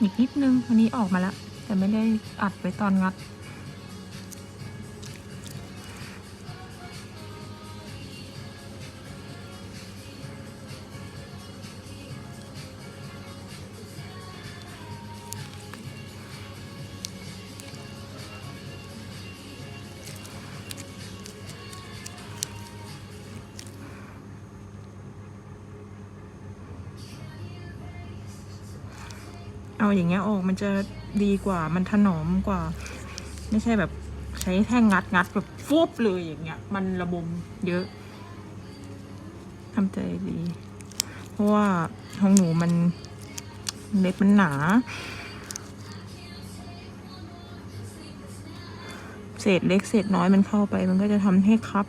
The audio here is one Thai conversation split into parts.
อีกนิดนึงวันนี้ออกมาแล้ว แต่ไม่ได้อัดไว้ตอนงัด เอาอย่างเงี้ยออกมันจะดีกว่ามันถนอมกว่า ไม่ใช่แบบใช้แท่งงัดงัดแบบฟุบเลยอย่างเงี้ย มันระบมเยอะทำใจดี เพราะว่าของหนูมันเล็บมันหนา เศษเล็กเศษน้อยมันเข้าไป มันก็จะทำให้ครับ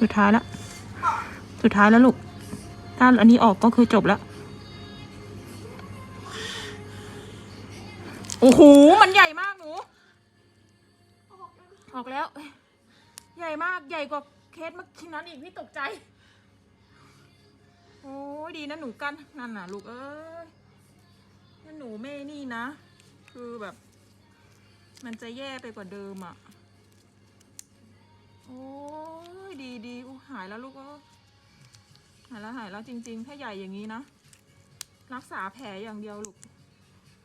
สุดท้ายละ สุดท้ายแล้วลูก ถ้าอันนี้ออกก็คือจบแล้ว อ้โหมันใหญ่มากหนู ออกแล้ว ใหญ่มากใหญ่กว่าเคสเมื่อกี้นั้นอีกพี่ตกใจ โอ้ยดีนะหนูกันนั่นน่ะ ลูกเอ้ยถ้าหนูไม่นี่นะ คือแบบ มันจะแย่ไปกว่าเดิมอะ โอ้ยดีดีหายแล้วลูกเอ้ยหายแล้วหายแล้วจริง ๆ ถ้าใหญ่อย่างนี้นะ รักษาแผลอย่างเดียวลูก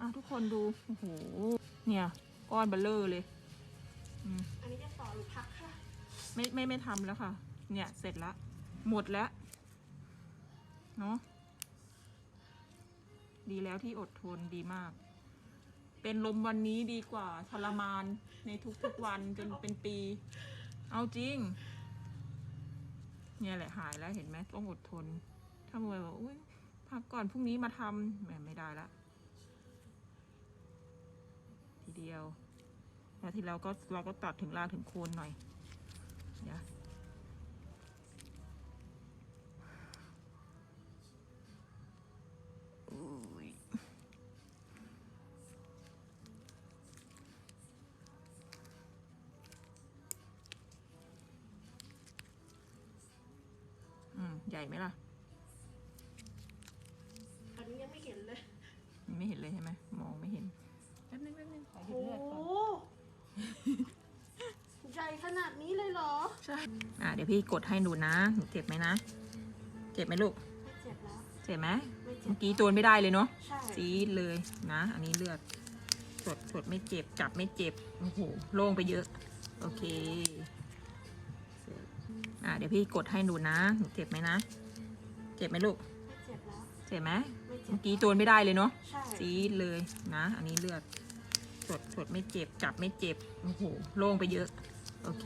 อะทุกคนดู โอ้โห เนี่ย ก้อนเบลเลอร์เลยอืมอันนี้จะต่อหรือพักค่ะ ไม่ไม่ไม่ทำแล้วค่ะ เนี่ยเสร็จละหมดแล้วเนาะดีแล้วที่อดทนดีมาก เป็นลมวันนี้ดีกว่าทรมานในทุกๆวันจนเป็นปี เอาจริง เนี่ยแหละหายแล้วเห็นไหมต้องอดทน ถ้ามวยบอกอุ้ยพักก่อนพรุ่งนี้มาทำแหมไม่ได้ละ เดียวแล้วทีเราก็เราก็ตัดถึงรากถึงโคนหน่อยเดี๋ยวอุ้ยอืมใหญ่ไหมล่ะ อใช่อะเดี๋ยวพี่กดให้ดูนะหนูเจ็บไหมนะ เจ็บไหมลูก ไม่เจ็บแล้วเจ็บไหมไม่เจ็บเมื่อกี้ตัวไม่ได้เลยเนาะ ใช่จี๊ดเลยนะ อันนี้เลือดสดสดไม่เจ็บ จับไม่เจ็บ โอ้โห โล่งไปเยอะ โอเคเสร็จอะเดี๋ยวพี่กดให้ดูนะหนูเจ็บไหมนะเจ็บไหมลูกไม่เจ็บแล้วเจ็บไหมไม่เจ็บเมื่อกี้ตัวไม่ได้เลยเนาะใช่จี๊ดเลยนะอันนี้เลือดสดสดไม่เจ็บจับไม่เจ็บโอ้โหโล่งไปเยอะโอเค